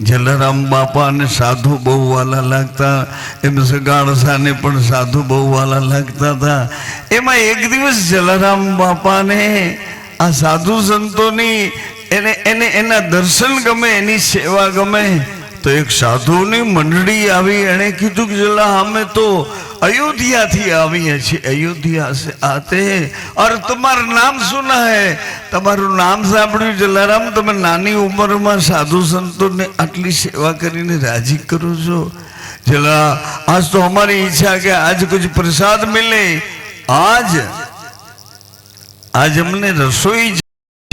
જલારામ બાપાને સાધુ બહુ વાલા લાગતા, એમ સગાળસાને પણ સાધુ બહુ વાલા લાગતા હતા. એમાં એક દિવસ જલારામ બાપાને આ સાધુ સંતોની એને એને એના દર્શન ગમે, એની સેવા ગમે. તો એક સાધુની મંડળી આવી, એણે કીધું કે જલા અમે તો અયોધ્યાથી આવીએ છીએ. અયોધ્યા સે આતે અર તમારું નામ સુના હે? તમારું નામ સાંભળ્યું, જલારામ, તમે નાની ઉંમરમાં સાધુ સંતોને આટલી સેવા કરીને રાજી કરો છો? જલા, આજ તો અમારી ઈચ્છા કે આજ કુછ પ્રસાદ મિલે. આજ આજ અમને રસોઈ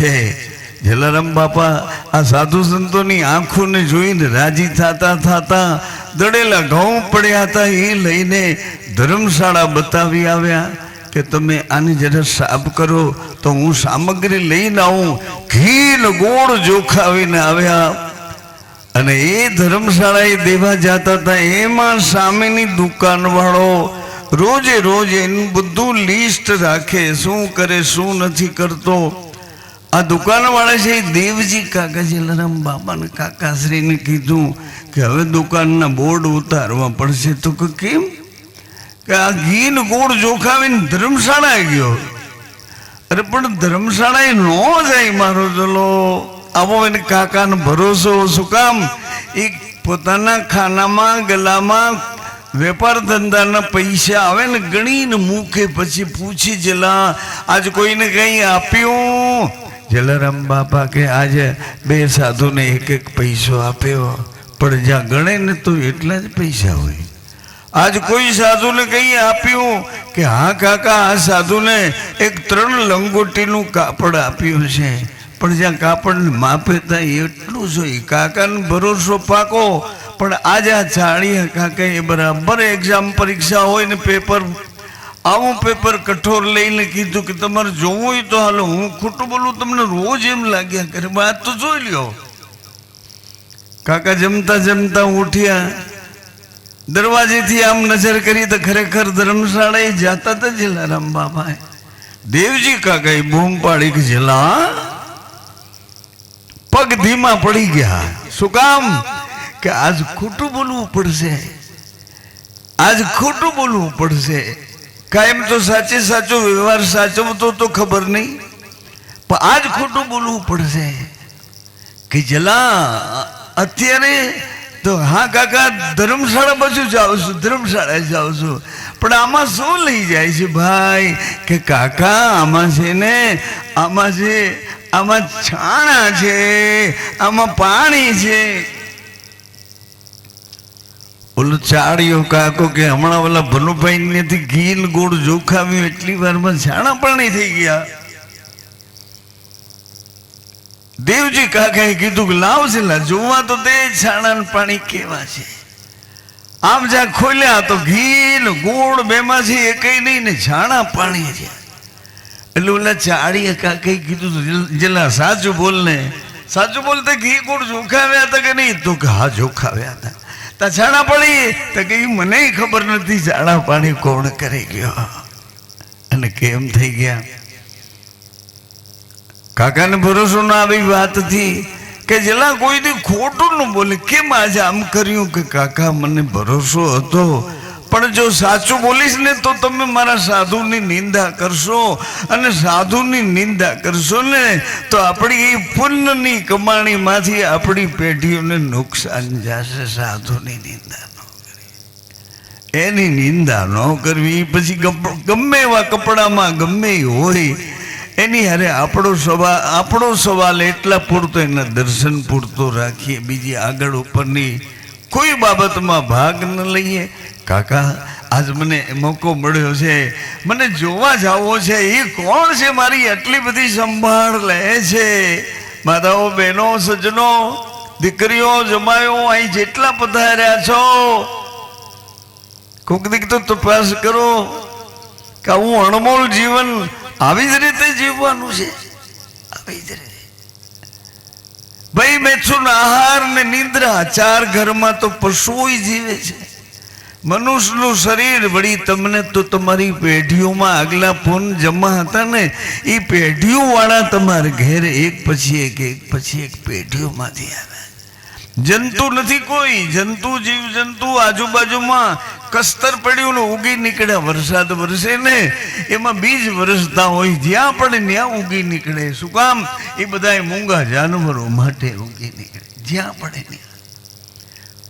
છે. જલારામ બાપા, આ સાધુ સંતોની આંખોને જોઈને રાજી થતા થતા દડેલા ઘઉં પડ્યા હતા, એ લઈને ધર્મશાળા બતાવી આવ્યા કે તમે આને જરા સાફ કરો, તો હું સામગ્રી લઈને આવું. ઘીન ગોળ જોખાવીને આવ્યા. અને એ ધર્મશાળાએ દેવા જતા હતા, એમાં સામેની દુકાનવાળો રોજે રોજ એનું બધું લિસ્ટ રાખે, શું કરે, શું નથી કરતો. આ દુકાનવાળા છે દેવજી કાકા જલારામ બાપાને કાકાશ્રીને કીધું કે હવે દુકાનના બોર્ડ ઉતારવા પડશે. તો કે કેમ? કે આ ઘી ને ગોળ જોખાવીને ધર્મશાળાએ ગયો. અરે પણ ધર્મશાળાએ ન જાય મારો ચલો આવો એને કાકાને ભરોસો શું કામ? એ પોતાના ખાનામાં, ગલામાં વેપાર ધંધાના પૈસા આવે ને ગણીને મૂકે. પછી પૂછી જલા, આજ કોઈને કંઈ આપ્યું? જલારામ બાપા કે આજે બે સાધુને એક એક પૈસો આપ્યો. પણ જ્યાં ગણે ને તો એટલા જ પૈસા હોય. આજ કોઈ સાધુને કંઈ આપ્યું કે, હા કાકા, આ સાધુને એક ત્રણ લંગોટીનું કાપડ આપ્યું છે. પણ જ્યાં કાપડ માપે ત્યાં એટલું જોઈએ કાકાને ભરોસો પાકો. પણ આજે આ ચાળીયા કાકા, એ બરાબર એક્ઝામ પરીક્ષા હોય ને પેપર આવું પેપર કઠોર લઈને કીધું કે તમારે જોવું હોય તો હાલો, હું ખોટું બોલું, તમને રોજ એમ લાગ્યા કરે. વાત તો જોઈ લ્યો. કાકા જમતા જમતા ઉઠ્યા. દરવાજેથી આમ નજર કરી તો ખરેખર ધર્મશાળાએ જાતા હતા જલારામ બાબા દેવજી કાકાએ બૂમ પાડી કે, જલા, પગ ધીમા પડી ગયા. શું કામ? કે આજ ખોટું બોલવું પડશે. આજ ખોટું બોલવું પડશે. કાયમ તો સાચે સાચો વ્યવહાર સાચવતો તો ખબર નહીં. પણ આજ ખોટું બોલવું પડશે કે જલા, અત્યારે તો હા કાકા, ધર્મશાળા બધું જાઉં છું ધર્મશાળા જાઉં છું. પણ આમાં શું લઈ જાય છે ભાઈ? કે કાકા, આમાં છે ને, આમાં છે, આમાં છાણા છે, આમાં પાણી છે. ઓલો ચાળિયો કાકો કે હમણાં ઓલા ભનુભાઈ નથી ને ગોળ જોખાવ્યું, એટલી વારમાં છાણા પાણી થઈ ગયા. દેવજી કાકાએ કીધું કે લાવશે લા જોવા તો તે છાણા પાણી કેવા છે. આમ જ્યાં ખોલ્યા તો ઘી ને ગોળ છે એ કઈ નહીં, ને છાણા પાણી છે. એટલે ઓલા ચાળીએ કાકાએ કીધું જેલા સાચું બોલ ને. સાચું બોલતે ઘી ગોળ જોખાવ્યા હતા કે નહીં? તો કે, હા, જોખાવ્યા હતા. છાણા પાણી તો કે મને ખબર નથી ઝાડા પાણી કોણ કરી ગયો. અને કેમ થઈ ગયા? કાકાને ભરોસો ના આવી વાતથી કે જેલા કોઈ ખોટું ન બોલે. કેમ આજે આમ કર્યું કે કાકા મને ભરોસો હતો? પણ જો સાચું બોલીશ ને તો તમે મારા સાધુની નિંદા કરશો અને સાધુની નિંદા કરશો ને તો આપણી એ પુણ્યની કમાણીમાંથી આપણી પેઢીઓને નુકસાન જશે સાધુની નિંદા એની નિંદા ન કરવી. પછી ગમે એવા કપડામાં ગમે હોય, એની હારે આપણો સવાલ આપણો સવાલ એટલા પૂરતો એના દર્શન પૂરતો રાખીએ. બીજી આગળ ઉપરની કોઈ બાબતમાં ભાગ ન લઈએ. કાકા, આજ મને મોકો મળ્યો છે. મને જોવા જાવો છે એ કોણ છે મારી આટલી બધી સંભાળ લે છે? માતાઓ, બહેનો, સજ્જનો, દીકરીઓ જમાયો અહીં જેટલા પધાર્યા છો, કોક દીક તો તપાસ કરો કે આવું અણમોલ જીવન આવી જ રીતે જીવવાનું છે? આવી જ રીતે. ભાઈ મેથુન આહાર ને નિંદ્રા, ચાર ઘરમાં તો પશુઓ જીવે છે. મનુષ્યનું શરીર વળી તમને તો તમારી પેઢીઓમાં આગલા ફોન જમા હતા ને, એ પેઢીઓવાળા તમારા ઘેર એક પછી એક એક પછી એક પેઢીઓમાંથી આવે જંતુ નથી કોઈ, જંતુ જીવ જંતુ આજુબાજુમાં કસ્તર પડ્યું ને ઉગી નીકળ્યા. વરસાદ વરસે ને, એમાં બીજ વરસતા હોય, જ્યાં પડે ત્યાં ઉગી નીકળે. શું કામ? એ બધા મૂંગા જાનવરો માટે ઉગી નીકળે. જ્યાં પડે ત્યાં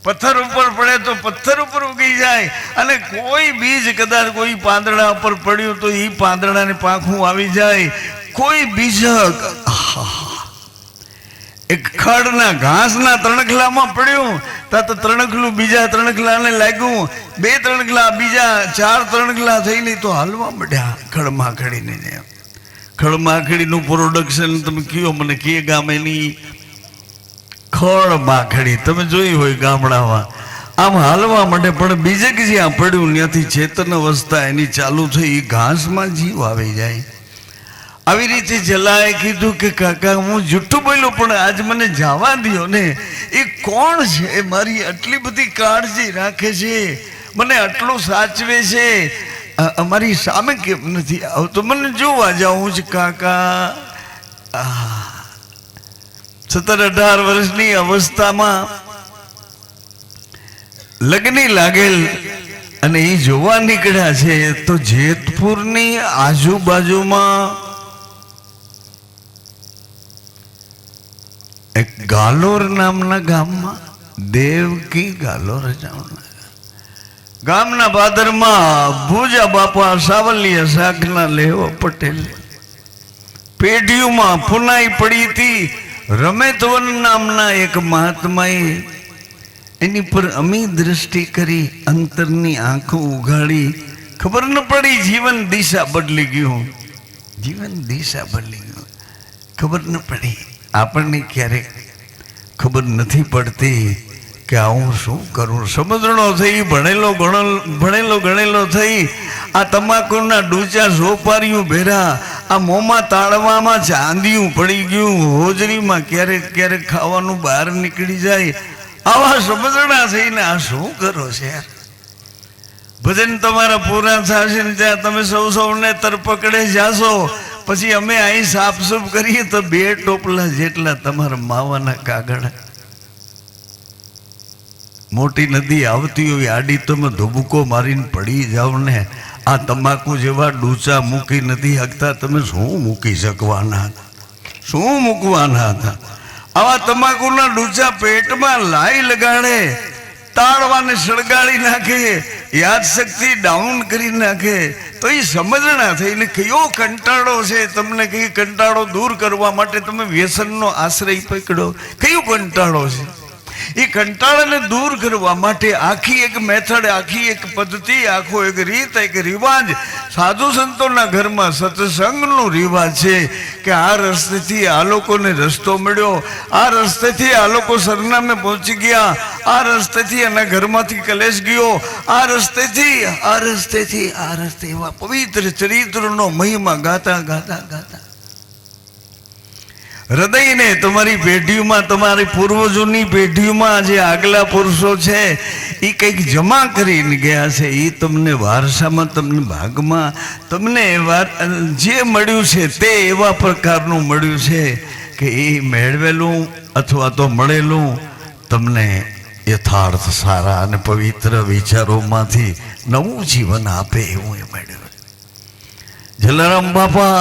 પથ્થર ઉપર પડે તો પથ્થર ઉપર ઉગી જાય. અને કોઈ બીજ કદાચ કોઈ પાંદડા ઉપર પડ્યું તો એ પાંદડાને પાંખું આવી જાય. કોઈ બીજ એક ખડના ઘાસના ત્રણખલામાં પડ્યું. તા તો ત્રણખલું બીજા ત્રણખલાને લાગ્યું. બે ત્રણખલા, બીજા ચાર ત્રણખલા થઈને તો હાલવા મળ્યા ખડમાખડીને જેમ ખડમાખડીનું પ્રોડક્શન તમે કયો મને કે ગામેની ખડ માખડી તમે જોઈ હોય ગામડામાં. આમ હાલવા માટે પણ બીજે કે જ્યાં પડ્યું, ત્યાંથી ચેતન અવસ્થા એની ચાલુ થઈ. એ ઘાસમાં જીવ આવી જાય. આવી રીતે જલાએ કીધું કે, કાકા, હું જૂઠું બોલ્યો, પણ આજ મને જવા દ્યો ને. એ કોણ છે? મારી આટલી બધી કાળજી રાખે છે. મને આટલું સાચવે છે. અમારી સામે કેમ નથી આવતો? મને જોવા જાઉં છે કાકા. આહ. સત્તર અઢાર વર્ષની અવસ્થામાં લગ્ની લાગેલ અને એ જોવા નીકળ્યા છે તો જેતપુરની આજુબાજુમાં એક ગાલોર નામના ગામમાં દેવકી ગાલોર ગામના બાદરમાં ભુજા બાપા સાવલિયા શાકના લેવો પટેલ પેઢીઓમાં પુનાઈ પડી હતી. રમેતવન નામના એક મહાત્માએ એની પર અમી દ્રષ્ટિ કરી અંતરની આંખો ઉઘાડી. ખબર ન પડી જીવન દિશા બદલી ગયું. જીવન દિશા બદલી ગયું. ખબર ન પડી આપણને ક્યારેક. ખબર નથી પડતી કે હું શું કરું? સમજણો થઈ, ભણેલો ગણો ભણેલો ગણેલો થઈ, આ તમાકુના ડૂચા સોપારીયું ભેરા, આ મોંમાં તાળવામાં ચાંદિયું પડી ગયું, હોજરીમાં ક્યારેક ક્યારેક ખાવાનું બહાર નીકળી જાય. આવા સમજણા થઈને આ શું કરો છે? ભજન તમારા પૂરા થશે ને ત્યાં તમે સૌ સૌને તરપકડે જાશો. પછી અમે અહીં સાફસૂફ કરીએ તો બે ટોપલા જેટલા તમારા માવાના કાગળ મોટી નદી આવતી હોય, આડી તમે ધુબુકો મારીને પડી જાઓ ને, આ તમાકુ જેવા ડૂચા મૂકી નથી શકતા, તમે શું મૂકી શકવાના શું મૂકવાના હતા? આવા તમાકુના ડૂચા પેટમાં લાઈ લગાડે, તાળવાને સળગાડી નાખે યાદ શક્તિ ડાઉન કરી નાખે, તો એ સમજણા થઈને કયો કંટાળો છે તમને, કઈ કંટાળો દૂર કરવા માટે તમે વ્યસનનો આશ્રય પકડો. કયો કંટાળો છે? એ કંટાળાને દૂર કરવા માટે આખી એક મેથડ, આખી એક પદ્ધતિ, આખો એક રીત, એક રિવાજ. સાધુ સંતોના ઘરમાં સત્સંગનો રિવાજ છે કે આ રસ્તેથી આ લોકોને રસ્તો મળ્યો, આ રસ્તેથી આ લોકો સરનામે પહોંચી ગયા, આ રસ્તેથી એના ઘરમાંથી કલેશ ગયો, આ રસ્તેથી આ રસ્તેથી, આ રસ્તે એવા પવિત્ર ચરિત્રનો મહિમા ગાતા ગાતા ગાતા. હૃદયને તમારી પેઢીઓમાં, તમારી પૂર્વજોની પેઢીઓમાં જે આગલા પુરુષો છે એ કંઈક જમા કરીને ગયા છે એ તમને વારસામાં, તમને ભાગમાં, તમને જે મળ્યું છે તે એવા પ્રકારનું મળ્યું છે કે એ મેળવેલું અથવા તો મળેલું તમને યથાર્થ, સારા અને પવિત્ર વિચારોમાંથી નવું જીવન આપે એવું એ મળ્યું. જલારામ બાપા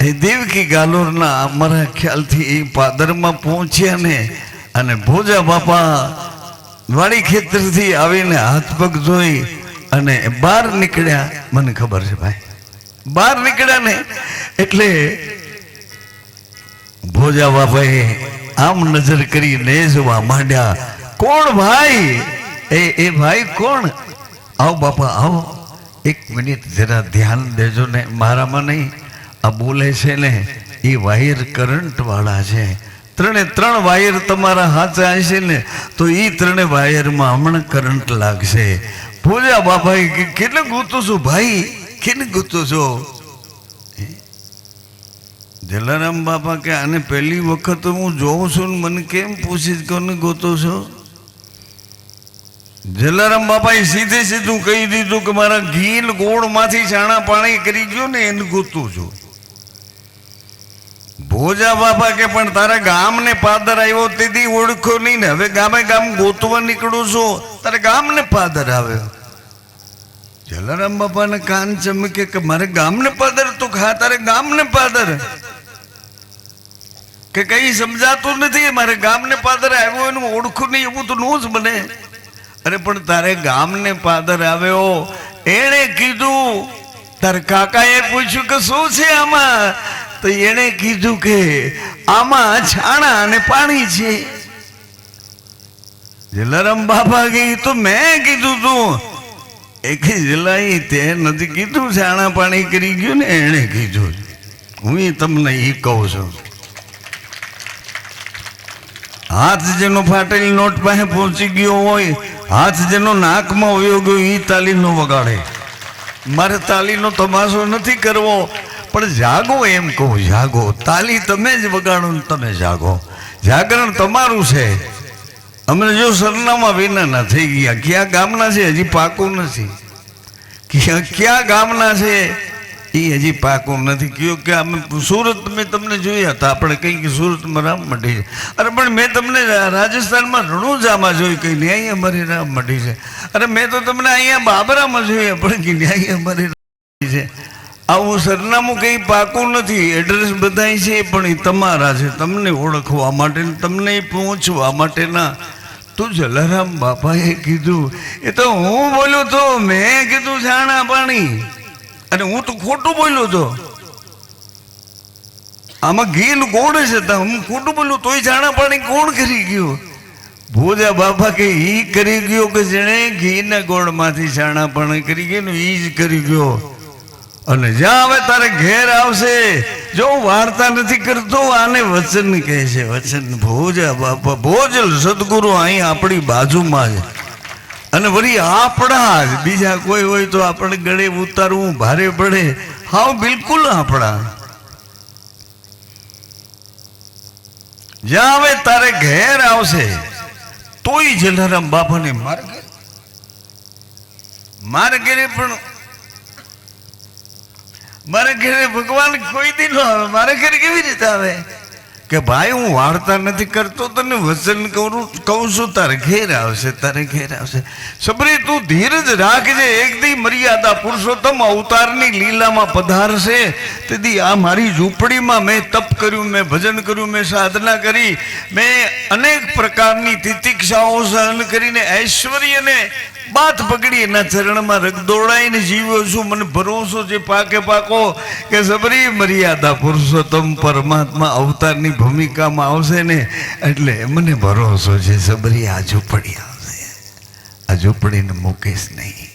એ દેવકી ગાલોરના અમારા ખ્યાલથી એ પાદરમાં પહોંચ્યા ને, અને ભોજા બાપા વાડી ખેતરથી આવીને હાથ પગ ધોઈ અને બહાર નીકળ્યા. મને ખબર છે ભાઈ. બહાર નીકળ્યા ને, એટલે ભોજા બાપાએ આમ નજર કરીને જોવા માંડ્યા. કોણ ભાઈ? એ એ ભાઈ કોણ? આવો બાપા, આવો. એક મિનિટ જરા ધ્યાન દેજો ને, મારામાં નહીં. આ બોલે છે ને એ વાયર કરંટ વાળા છે. ત્રણે ત્રણ વાયર તમારા હાથે હશે ને, તો એ ત્રણે વાયરમાં હમણાં કરંટ લાગશે. ભોજા બાપા કેટલે ગૂતું છું ભાઈ? કેટલે ગૂતું છો? જલારામ બાપા કે, આને પહેલી વખત હું જોઉં છું ને મને કેમ પૂછીશ કોને ગોતો છો? જલારામ બાપાએ સીધે સીધું કહી દીધું કે, મારા ઘીલ ગોળમાંથી ચાણા પાણી કરી ગયો ને, એને ગોતું છું. ભોજા બાપા કે, પણ તારા ગામને પાદર આવ્યો તેથી ઓળખો નહીં ને. હવે ગામે ગામ ગોતવા નીકળું છું. તારે ગામને પાદર આવ્યો. જલારામ બાપાને કાન ચમકે કે, મારે ગામને પાદર તો ખા, તારે ગામને પાદર. કે કઈ સમજાતું નથી, મારે ગામને પાદર આવ્યો એનું ઓળખું નહીં, એવું તો નું જ બને. અરે, પણ તારે ગામને પાદર આવ્યો. એણે કીધું, તાર કાકાએ પૂછ્યું કે શું છે આમાં? તો એણે કીધું કે આમાં છાણા અને પાણી છે. જલારામ બાપા કે તો મેં કીધું તું. એક જલાઈ તે નથી કીધું છાણા પાણી કરી ગયું ને એણે કીધું. હું તમને એ કહું છું. હાથ જેનો ફાટેલી નોટ પાસે પહોંચી ગયો હોય, હાથ જેનો નાકમાં વયો ગયો એ તાલી નો વગાડે. મારે તાલીનો તમાશો નથી કરવો. પણ જાગો એમ કહું, જાગો. તાલી તમે જ વગાડો તમે જાગો. જાગરણ તમારું છે. અમે જો સરનામા વિનાના થઈ ગયા. ક્યાં ગામના છે? હજી પાકું નથી. ક્યાં ક્યાં ગામના છે? એ હજી પાકું નથી. કયો કે અમે સુરત મેં તમને જોયા હતા. આપણે કંઈ સુરતમાં રામ મઢી છે. અરે પણ મેં તમને રાજસ્થાનમાં રણુજામાં જોઈ કહી ને અહીંયા મારી રામ મઢી છે. અરે મેં તો તમને અહીંયા બાબરામાં જોયા પણ કે ને અહીંયા મારી રામ મઢી છે. આવું સરનામું કંઈ પાકું નથી. એડ્રેસ બધાય છે, પણ એ તમારા છે. તમને ઓળખવા માટે તમને પહોંચવા માટેના. તો જલારામ બાપાએ કીધું. એ તો હું બોલ્યો તો, મેં કીધું છાણા પાણી. અને હું તો ખોટું બોલ્યો તો. આમાં ઘી કોણ છે હું ખોટું બોલ્યું, તોય છાણા પાણી કોણ કરી ગયું? ભોજા બાપા કે ઈ કરી ગયો કે જેણે ઘીના ગોળમાંથી છાણા પાણી કરી ગયું ને ઈ જ કરી ગયો? અને જ્યાં હવે તારે ઘેર આવશે, જો વાર્તા નથી કરતો, આને વચન કહે છે, વચન ભોજ ભોજલ સદગુરુ અહીં આપણી બાજુમાં છે. અને વળી આપણા જ, બીજા કોઈ હોય તો આપણે ગળે ઉતારવું, ભારે પડે. હાવ બિલકુલ આપણા. જ્યાં હવે તારે ઘેર આવશે, તોય જલારામ બાપાને માર્ગે. માર્ગે મારે પણ મારે ઘરે ભગવાન કોઈ દી નો આવે. મારે ઘરે કેવી રીતે આવે? કે ભાઈ, હું વાર્તા નથી કરતો, તને વચન કરું, કહું છું, તારે ઘેર આવશે, તારે ઘેર આવશે. સબરી, તું ધીરજ રાખજે. એક દી મર્યાદા પુરુષોત્તમ અવતારની લીલામાં પધારશે. તેથી આ મારી ઝૂંપડીમાં મેં તપ કર્યું, મેં ભજન કર્યું, મેં સાધના કરી. મેં અનેક પ્રકારની તિતિક્ષાઓ સહન કરીને ઐશ્વર્યને બાત પકડી, એના ચરણમાં રગદોડાઈને જીવ્યો છું. મને ભરોસો છે, પાકે પાકો, કે સબરી મર્યાદા પુરુષોત્તમ પરમાત્મા અવતારની ભૂમિકામાં આવશે ને, એટલે મને ભરોસો છે, સબરી આ ઝૂંપડી આવશે. આ ઝૂંપડીને મૂકીશ નહીં.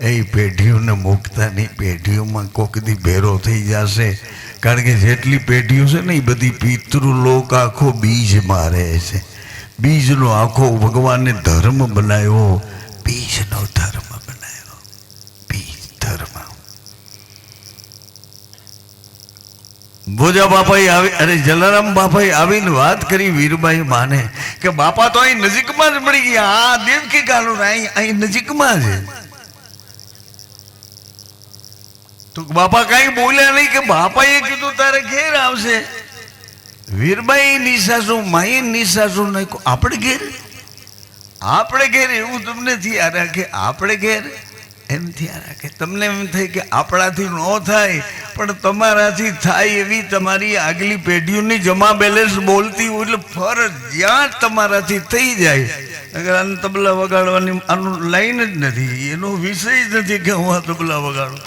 એ પેઢીઓને મૂકતા નહીં, પેઢીઓમાં કોકદી ભેરો થઈ જશે. કારણ કે જેટલી પેઢીઓ છે ને, એ બધી પિતૃલોક આખો બીજમાં રહે છે. બીજનો આખો ભગવાને ધર્મ બનાવ્યો. બીજનો ધર્મ બનાવ્યો બીજ ધર્મ ભોજા બાપાએ આવી અરે જલારામ બાપાએ આવીને વાત કરી વીરબાઈ માને કે બાપા તો અહીં નજીકમાં જ મળી ગયા આ દેવકી કાલું અહીં અહીં નજીકમાં છે તો બાપા કઈ બોલ્યા નહીં કે બાપાએ કીધું તારે ઘેર આવશે વીરબાઈ નિશાસુ માઈ નિશાસુ નાખ્યું આપણે ઘેર આપણે ઘેર એવું તમને થયા રાખે, આપણે ઘેર એમ થયા રાખે. તમને એમ થાય કે આપણાથી ન થાય, પણ તમારાથી થાય એવી તમારી આગલી પેઢીઓની જમા બેલેન્સ બોલતી હોય એટલે ફરજિયાત તમારાથી થઈ જાય. અગર આને તબલા વગાડવાની આનું લાઈન જ નથી, એનો વિષય જ નથી કે હું આ તબલા વગાડું.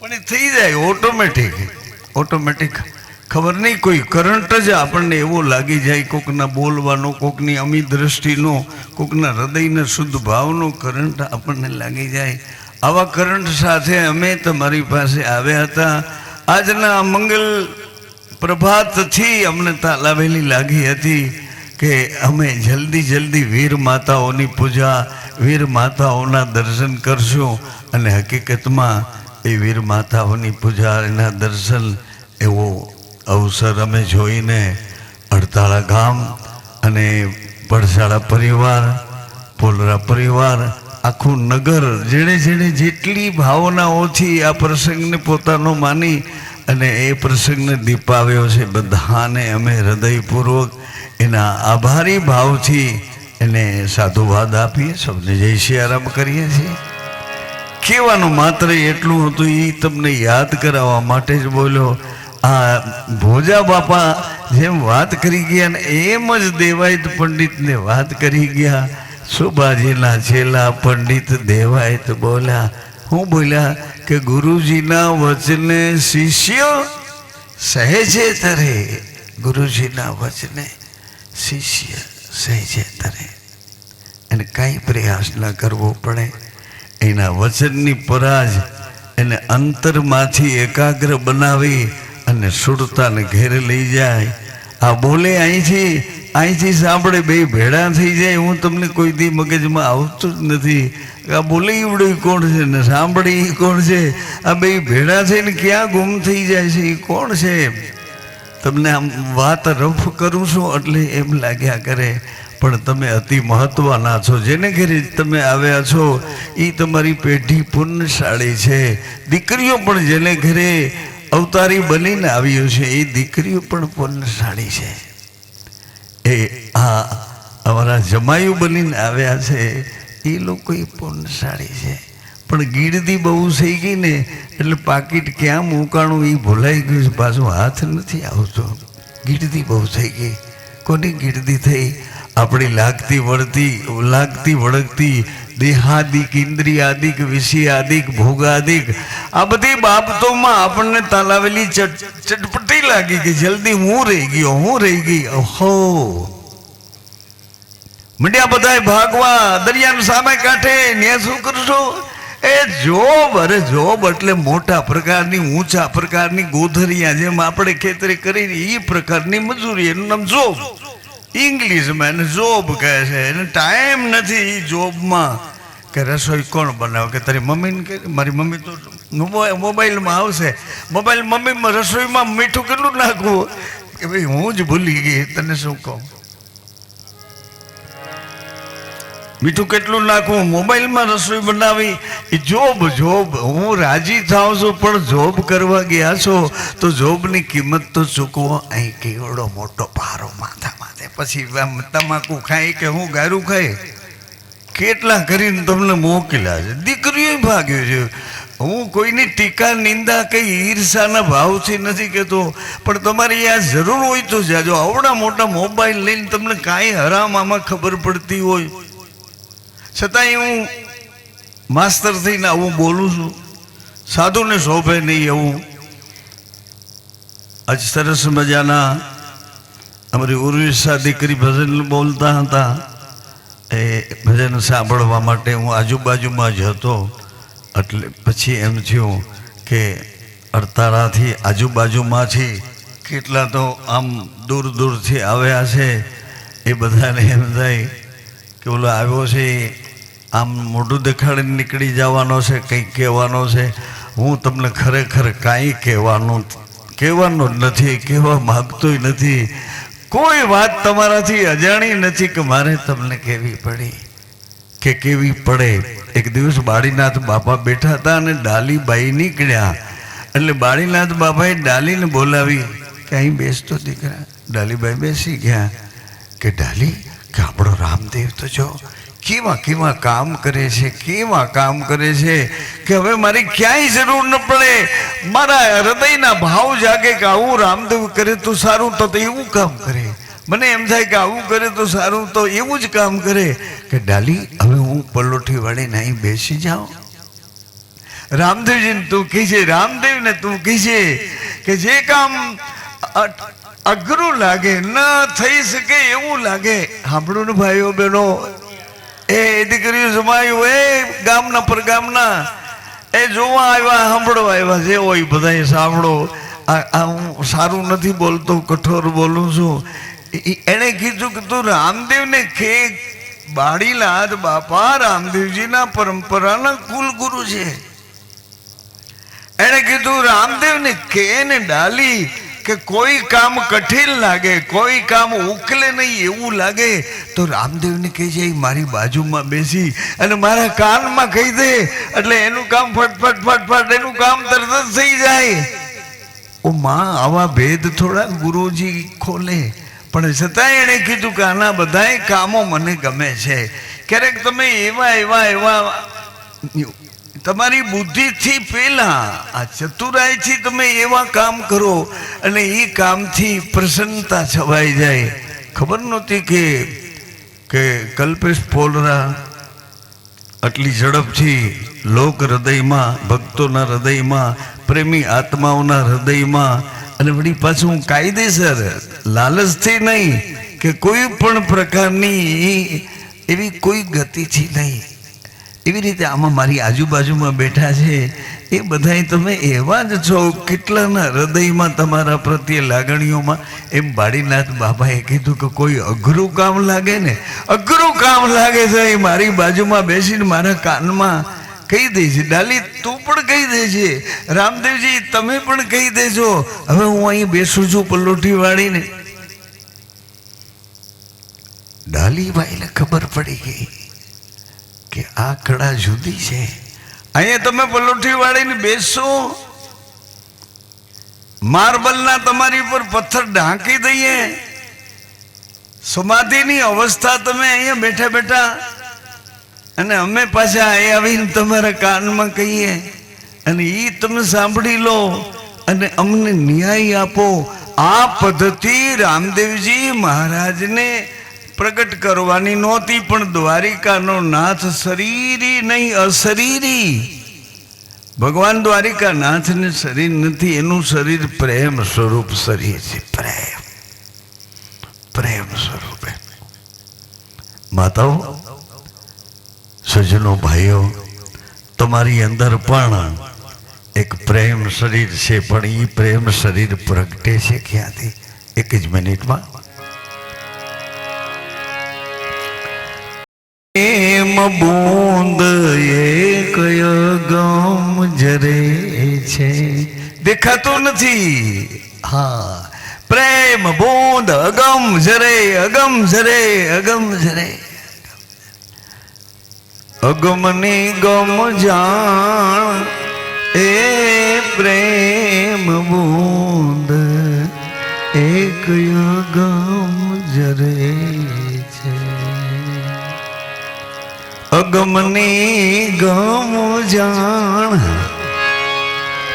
પણ એ થઈ જાય ઓટોમેટિક ઓટોમેટિક ખબર નહીં, કોઈ કરંટ જ આપણને એવો લાગી જાય, કોકના બોલવાનો, કોકની અમી દ્રષ્ટિનો કોકના હૃદયના શુદ્ધ ભાવનો કરંટ આપણને લાગી જાય. આવા કરંટ સાથે અમે તમારી પાસે આવ્યા હતા. આજના મંગલ પ્રભાતથી અમને તાલાવેલી લાગી હતી કે અમે જલ્દી જલ્દી વીર માતાઓની પૂજા, વીર માતાઓના દર્શન કરશું અને હકીકતમાં એ વીર માતાઓની પૂજા એના દર્શન એવો અવસર અમે જોઈને અડતાળા ગામ અને પડસાળા પરિવાર, પોલરા પરિવાર, આખું નગર જેણે જેણે જેટલી ભાવનાઓથી આ પ્રસંગને પોતાનો માની અને એ પ્રસંગને દીપાવ્યો છે, બધાને અમે હૃદયપૂર્વક એના આભારી ભાવથી એને સાધુવાદ આપીએ, સૌને જય સિયારામ કરીએ છીએ. કહેવાનું માત્ર એટલું હતું એ તમને યાદ કરાવવા માટે જ બોલ્યો આ ભોજા બાપા જેમ વાત કરી ગયા ને એમ જ દેવાયત પંડિતને વાત કરી ગયા. સુભાજીના છેલ્લા પંડિત દેવાયત બોલ્યા, હું બોલ્યા કે ગુરુજીના વચને શિષ્ય સહેજે તરે. ગુરુજીના વચને શિષ્ય સહેજે તરે. એને કાંઈ પ્રયાસ ન કરવો પડે. એના વચનની પરાજ એને અંતરમાંથી એકાગ્ર બનાવી અને સુરતાને ઘેરે લઈ જાય. આ બોલે, અહીંથી અહીંથી સાંભળે, બે ભેડા થઈ જાય. હું તમને કોઈ દી મગજમાં આવતું જ નથી. આ બોલે, ઈવડું કોણ છે ને સાંભળે એ કોણ છે? આ બે ભેડા થઈને ક્યાં ગુમ થઈ જાય છે? એ કોણ છે? તમને આમ વાત રફ કરું છું એટલે એમ લાગ્યા કરે, પણ તમે અતિ મહત્વના છો. જેને ઘરે તમે આવ્યા છો એ તમારી પેઢી પુણ્યશાળી છે. દીકરીઓ પણ જેને ઘરે અવતારી બનીને આવ્યું છે, એ દીકરીઓ પણ પુણ્યશાળી છે. એ આ અમારા જમાયું બનીને આવ્યા છે, એ લોકો એ પુણ્યશાળી છે. પણ ગીરદી બહુ થઈ ગઈ ને, એટલે પાકીટ ક્યાં મૂકાણું એ ભૂલાઈ ગયું છે, પાછું હાથ નથી આવતો. ગીરદી બહુ થઈ ગઈ. કોની ગીરદી થઈ? આપણી લાગતી વળતી, લાગતી વળગતી દેહાદિક ઇન્દ્રિયાદિક વિષયાદિક ભોગાદિક આ બધી બાબતોમાં આપણને તાલાવેલી ચટ ચટપટી લાગી કે જલ્દી હું રહી ગયો હું રહી ગઈ ઓહો મંડ્યા બધાય ભાગવા દરિયાનું સામે કાંઠે ને શું કરશો એ જોબ અરે જોબ એટલે મોટા પ્રકારની ઊંચા પ્રકારની ગોધરિયા જેમ આપણે ખેતરી કરીને એ પ્રકારની મજૂરી એનું નામ જોબ ઇંગ્લિશમાં એને જોબ કહે છે. એને ટાઈમ નથી એ જોબમાં કે રસોઈ કોણ બનાવે? કે તારી મમ્મીને કે મારી મમ્મી તો મોબાઈલમાં આવશે. મોબાઈલ મમ્મીમાં રસોઈમાં મીઠું કેટલું નાખવું? કે ભાઈ હું જ ભૂલી ગઈ, તને શું કહું? મીઠું કેટલું નાખવું મોબાઈલમાં રસોઈ બનાવી. એ જોબ જોબ. હું રાજી થાઉં છું, પણ જોબ કરવા ગયા છો, તો જોબની કિંમત તો ચૂકવો. અહીં કેવડો મોટો પારો માથા માથે. પછી તમાકુ ખાય કે હું ગારું ખાય? કેટલા કરીને તમને મોકલ્યા છે? દીકરીઓ ભાગ્યો છે. હું કોઈની ટીકા, નિંદા કઈ ઈર્ષાના ભાવથી નથી કહેતો, પણ તમારી આ જરૂર હોય તો જાજો. આવડા મોટા મોબાઈલ લઈને તમને કાંઈ હરામ આમાં ખબર પડતી હોય. છતાંય હું માસ્તર થઈને આવું બોલું છું. સાધુને શોભે નહીં એવું. આજ સરસ મજાના અમારી ઉર્વિશા દીકરી ભજન બોલતા હતા. એ ભજન સાંભળવા માટે હું આજુબાજુમાં જ હતો. એટલે પછી એમ થયું કે અડતારાથી આજુબાજુમાંથી કેટલા તો આમ દૂર દૂરથી આવ્યા છે. એ બધાને એમ થાય કે ઓલો આવ્યો છે આમ મોઢું દેખાડીને નીકળી જવાનો છે કંઈક કહેવાનો છે. હું તમને ખરેખર કાંઈ કહેવાનું કહેવાનું જ નથી, કહેવા માગતોય નથી. કોઈ વાત તમારાથી અજાણી નથી કે મારે તમને કહેવી પડી. કે કેવી પડે. એક દિવસ બાળીનાથ બાપા બેઠા હતા અને ડાલીબાઈ નીકળ્યા. એટલે બાળીનાથ બાપાએ ડાલીને બોલાવી કે અહીં બેસતો દીકરા. ડાલીબાઈ બેસી ગયા કે ડાલી કે આપણો રામદેવ તો જો. કેવા કેવા કામ કરે છે, કેવા કામ કરે છે કે હવે મારી ક્યાંય જરૂર ન પડે. મારા હૃદયના ભાવ જાગે કે આવું રામદેવ કરે તો સારું, તો એવું કામ કરે. મને એમ થાય કે આવું કરે તો સારું, તો એવું જ કામ કરે. કે ડાલી, હવે હું પલોઠી વાળીને અહીં બેસી જાઉં. રામદેવજીને તું કહીજે, રામદેવને તું કહીજે કે જે કામ અઘરું લાગે, ન થઈ શકે એવું લાગે. સાંભળું ને ભાઈઓ બહેનો એ દીકરીઓ જમાયું એ ગામના પર ગામના એ જોવા આવ્યા, સાંભળવા આવ્યા, જે હોય બધા સાંભળો. આ હું સારું નથી બોલતો, કઠોર બોલું છું. એણે કીધું કે તું રામદેવને કે બાળીનાથ બાપા રામદેવજીના પરંપરાના કુલગુરુ છે. એણે કીધું, રામદેવને કે ને ડાલી કે કોઈ કામ કઠિન લાગે, કોઈ કામ ઉકલે નહીં, એવું લાગે, તો રામદેવને કહી જાય મારી બાજુમાં બેસી અને મારા કાનમાં કહી દે. એટલે એનું કામ ફટફટ ફટફટ, એનું કામ તરત જ થઈ જાય. ઓ માં, આવા ભેદ થોડા ગુરુજી ખોલે. પણ છતાંય એણે કીધું કે આના બધાય કામો મને ગમે છે. ક્યારેક તમે એવા એવા એવા તમારી બુદ્ધિથી પેલા આ ચતુરાઈથી તમે એવા કામ કરો અને એ કામથી પ્રસન્નતા છવાઈ જાય. ખબર નહોતી કે કે કલ્પેશ પોલરા આટલી ઝડપથી લોક હૃદયમાં, ભક્તોના હૃદયમાં, પ્રેમી આત્માઓના હૃદયમાં, અને વળી પાછું કાયદેસર, લાલચથી નહીં કે કોઈ પણ પ્રકારની એવી કોઈ ગતિથી નહીં. એવી રીતે આમાં મારી આજુબાજુમાં બેઠા છે, એ બધાય તમે એવા જ છો, કેટલાના હૃદયમાં તમારા પ્રત્યે લાગણીઓમાં? એમ બાળીનાથ બાબાએ કીધું કે કોઈ અઘરું કામ લાગે ને? અઘરું કામ લાગે છે, એ મારી બાજુમાં બેસીને મારા કાનમાં કહી દે છે, ડાલી, તું પણ કહી દે છે, રામદેવજી, તમે પણ કહી દેજો હવે હું અહીં બેસું છું પલોઠી વાળીને ડાલીભાઈને ખબર પડી ગઈ. કે આ કળા જુદી છે. અહીંયા તમે પલોઠી વાળીને બેસો. માર્બલના તમારી પર પથ્થર ઢાંકી દઈએ. સમાધિની અવસ્થા તમે અહીંયા બેઠા બેઠા અને અમે પાછા અહીંયા આવીને તમારા કાનમાં કહીએ અને એ તમે સાંભળી લો અને અમને ન્યાય આપો. આ પદ્ધતિ રામદેવજી મહારાજને પ્રગટ કરવાની નહોતી, પણ દ્વારિકાનો નાથ શરીરી નહીં, અશરીરી. ભગવાન દ્વારિકા નાથને શરીર નથી, એનું શરીર પ્રેમ સ્વરૂપ શરીર છે, પ્રેમ. પ્રેમ સ્વરૂપે માતાઓ, સજનો ભાઈઓ, તમારી અંદર પણ એક પ્રેમ શરીર છે, પણ એ પ્રેમ શરીર પ્રગટે છે ક્યાંથી? એક જ મિનિટમાં. બૂંદ એક ગમ જરે છે. દેખાતો નથી. હા, પ્રેમ બૂંદ અગમ જરે અગમ જરે અગમ જરે, અગમની ગમ જાણ, એ પ્રેમ અગમની ગમ જાણ.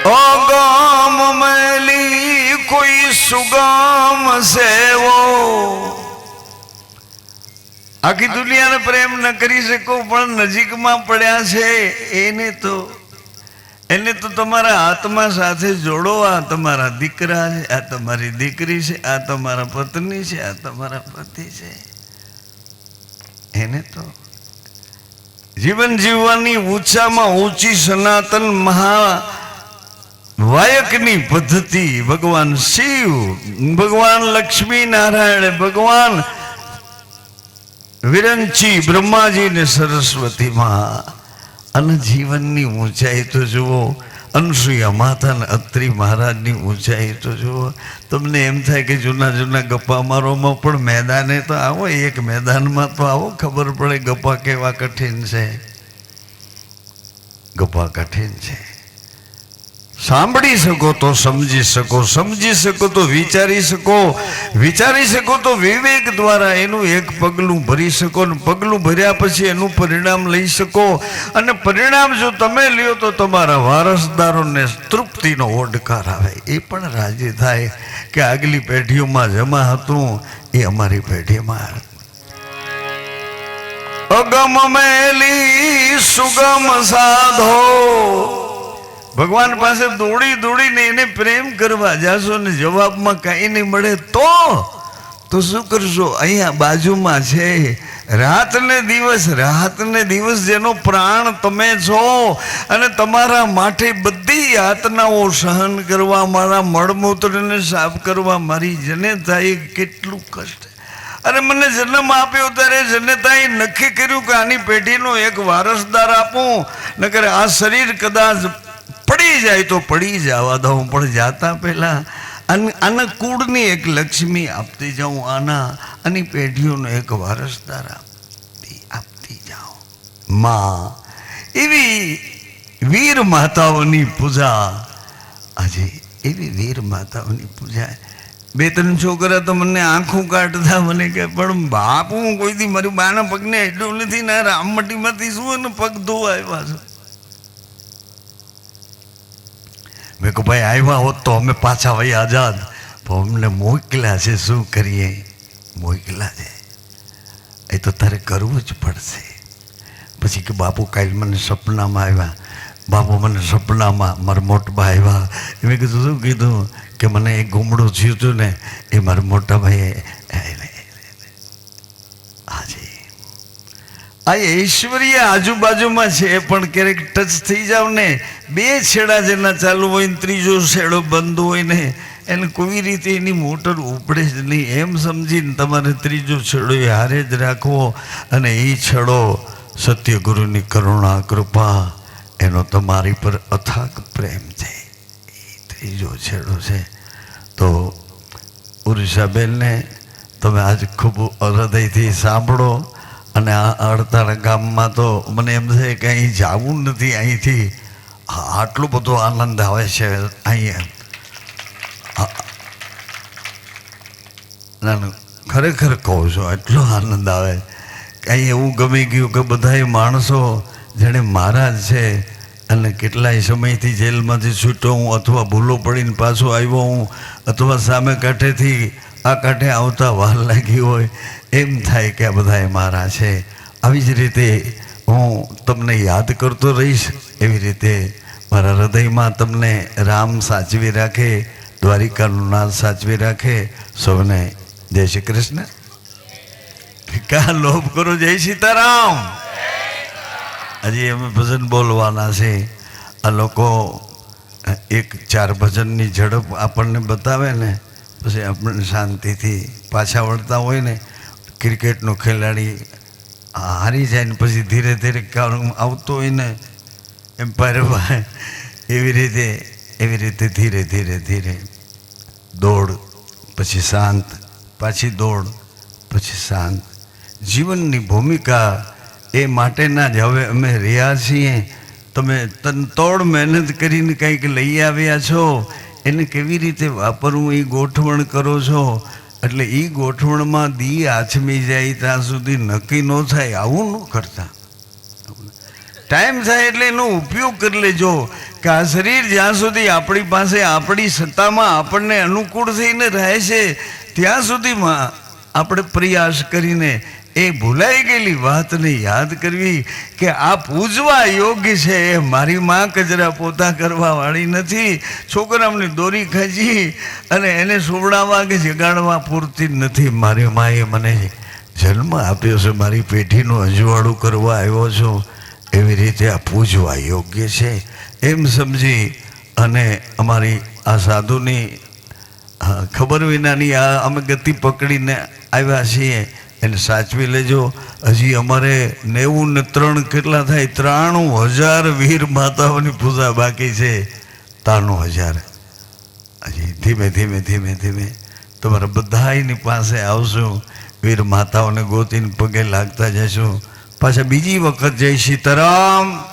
અગમ મેલી કોઈ સુગમ સેવો. આખી દુનિયાને પ્રેમ ન કરી શકો, પણ નજીકમાં પડ્યા છે એને તો એને તો તમારા આત્મા સાથે જોડો. આ તમારા દીકરા છે, આ તમારી દીકરી છે, આ તમારા પત્ની છે, આ તમારા પતિ છે. એને તો જીવન જીવવાની ઊંચામાં ઊંચી સનાતન મહા વાયકની પદ્ધતિ, ભગવાન શિવ, ભગવાન લક્ષ્મી નારાયણ ભગવાન વિરંચી બ્રહ્માજી ને સરસ્વતી માં અને જીવનની ઊંચાઈ તો જુઓ અનસુયા માતા ને અત્રિ મહારાજની ઊંચાઈ તો જુઓ. તમને એમ થાય કે જૂના જૂના ગપ્પા મારોમાં પણ મેદાને તો આવો, એક મેદાનમાં તો આવો, ખબર પડે ગપ્પા કેવા કઠિન છે. ગપ્પા કઠિન છે. સાંભળી શકો તો સમજી શકો સમજી શકો તો વિચારી શકો વિચારી શકો તો વિવેક દ્વારા એનું એક પગલું ભરી શકો અને પગલું ભર્યા પછી એનું પરિણામ લઈ શકો. અને પરિણામ જો તમે લ્યો તો તમારા વારસદારોને તૃપ્તિનો ઓડકાર આવે. એ પણ રાજી થાય કે આગલી પેઢીઓમાં જમા હતું, એ અમારી પેઢીમાં. અગમ મેલી સુગમ સાધો. ભગવાન પાસે દોડી દોડીને એને પ્રેમ કરવા જાશો ને જવાબમાં કાંઈ નહીં મળે તો? તો શું કરશો? અહીંયા બાજુમાં છે. રાત ને દિવસ રાત ને દિવસ જેનો પ્રાણ તમે છો અને તમારા માટે બધી યાતનાઓ સહન કરવા, મારા મળમૂત્રને સાફ કરવા, મારી જનેતાએ કેટલું કષ્ટ. અને મને જન્મ આપ્યો ત્યારે જનેતાએ નક્કી કર્યું કે આની પેઢીનો એક વારસદાર આપું. નકર આ શરીર કદાચ પડી જાય તો પડી જવા દઉં પણ જાતા પહેલા. અને આના કુળની એક લક્ષ્મી આપતી જાઉં, આના અને પેઢીઓનો એક વારસદાર આપતી આપતી જાઉં. માં, એવી વીર માતાઓની પૂજા. આજે એવી વીર માતાઓની પૂજા. બે ત્રણ છોકરા તો મને આંખું કાઢતા, મને કે, પણ બાપ, હું કોઈથી મારી બાના પગને એટલું નથી, ને રામમટીમાંથી શું ને પગ ધોવા આવ્યા છો? મેં કહું ભાઈ, આવ્યા હોત તો અમે પાછા વહી આઝાદ પણ અમને મોકલ્યા છે, શું કરીએ? મોકલ્યા છે. એ તો તારે કરવું જ પડશે. પછી કે, બાપુ, કાલ મને સપનામાં આવ્યા. બાપુ, મને સપનામાં મારા મોટબા આવ્યા. મેં કીધું, શું કીધું? કે, મને એ ગુમડું થયું હતું ને, એ મારા મોટા ભાઈએ આ ઐશ્વર્ય આજુબાજુમાં છે, પણ ક્યારેક ટચ થઈ જાવ ને, બે છેડા જેના ચાલુ હોય ને, ત્રીજો છેડો બંધ હોય ને, એને કોઈ રીતે એની મોટર ઉપડે જ નહીં. એમ સમજીને તમારે ત્રીજો છેડો એ હારે જ રાખવો અને એ છેડો સત્યગુરુની કરુણા, કૃપા, એનો તમારી પર અથાગ પ્રેમ છે. એ ત્રીજો છેડો છે. તો ઉર્ષાબેનને તમે આજ ખૂબ હૃદયથી સાંભળો. અને આ અડતાળ ગામમાં તો મને એમ છે કે અહીં જવું નથી અહીંથી. આટલો બધો આનંદ આવે છે અહીંયા. ખરેખર કહું છું, એટલો આનંદ આવે કે અહીં એવું ગમી ગયું કે બધાય માણસો જેણે મહારાજ છે અને કેટલાય સમયથી જેલમાંથી છૂટ્યો હું અથવા ભૂલો પડીને પાછો આવ્યો હું અથવા સામે કાંઠેથી આ કાંઠે આવતા વાર લાગી હોય એમ થાય કે આ બધાય મારા છે. આવી જ રીતે હું તમને યાદ કરતો રહીશ, એવી રીતે મારા હૃદયમાં તમને રામ સાચવી રાખે, દ્વારિકાનું નાદ સાચવી રાખે. સૌને જય શ્રી કૃષ્ણ. કા લોભ કરો? જય સીતારામ. હજી અમે ભજન બોલવાના છે. આ લોકો એક ચાર ભજનની ઝડપ આપણને બતાવે ને, પછી આપણને શાંતિથી પાછા વળતા હોય ને ક્રિકેટનો ખેલાડી હારી જાય ને પછી ધીરે ધીરે આવતો હોય ને એમ્પાયર એવી રીતે એવી રીતે ધીરે ધીરે ધીરે દોડ, પછી શાંત, પાછી દોડ, પછી શાંત. જીવનની ભૂમિકા એ માટેના જ હવે અમે રહ્યા છીએ. તમે તનતોડ મહેનત કરીને કંઈક લઈ આવ્યા છો, એને કેવી રીતે વાપરવું, એ ગોઠવણ કરો છો? એટલે એ ગોઠવણમાં દી આછમી જાય ત્યાં સુધી નક્કી ન થાય, આવું ન કરતા. ટાઈમ થાય એટલે એનો ઉપયોગ કરી લેજો કે આ શરીર જ્યાં સુધી આપણી પાસે, આપણી સત્તામાં આપણને અનુકૂળ થઈને રહે છે, ત્યાં સુધીમાં આપણે પ્રયાસ કરીને એ ભૂલાઈ ગયેલી વાતને યાદ કરવી કે આ પૂજવા યોગ્ય છે, એ મારી માં કચરા પોતા કરવા વાળી નથી. છોકરાઓને દોરી ખેંચી અને એને સુવડાવવા કે જગાડવા પૂરતી જ નથી. મારી માએ મને જન્મ આપ્યો છે, મારી પેઢીનું અજવાળું કરવા આવ્યો છું. એવી રીતે આ પૂજવા યોગ્ય છે. એમ સમજી અને અમારી આ સાધુની ખબર વિનાની આ અમે ગતિ પકડીને આવ્યા છીએ. એને સાચવી લેજો. હજી અમારે નેવું ને ત્રણ કેટલા થાય? ત્રાણું હજાર વીર માતાઓની પૂજા બાકી છે. ત્રાણું હજાર. હજી ધીમે ધીમે ધીમે ધીમે. તમારા બધાની પાસે આવશું. વીર માતાઓને ગોતીને પગે લાગતા જશું. પાછા બીજી વખત જય સીતારામ.